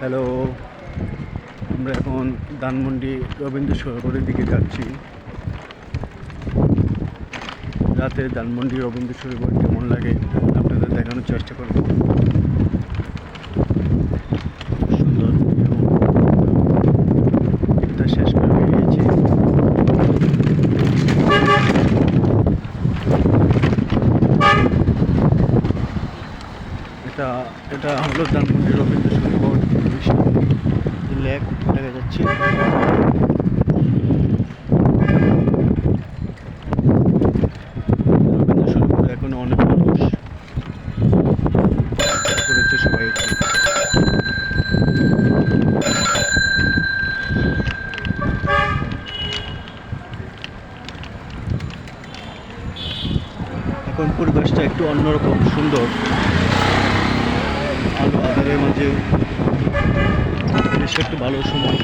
Hello, আমরা এখন ধানমন্ডি রবীন্দ্র সরোবরের দিকে যাচ্ছি। রাতে ধানমন্ডি রবীন্দ্র সরোবর কেমন লাগে আপনাদের দেখানোর চেষ্টা করব। সুন্দর এটা শেষ করে বেরিয়েছি এটা এটা হলো ধানমন্ডি রবীন্দ্র সরোবর লেক দেখা যাচ্ছে এখন পরিবেশটা একটু অন্যরকম সুন্দর। আলো আধারের মাঝে বেশ একটু ভালো সময়।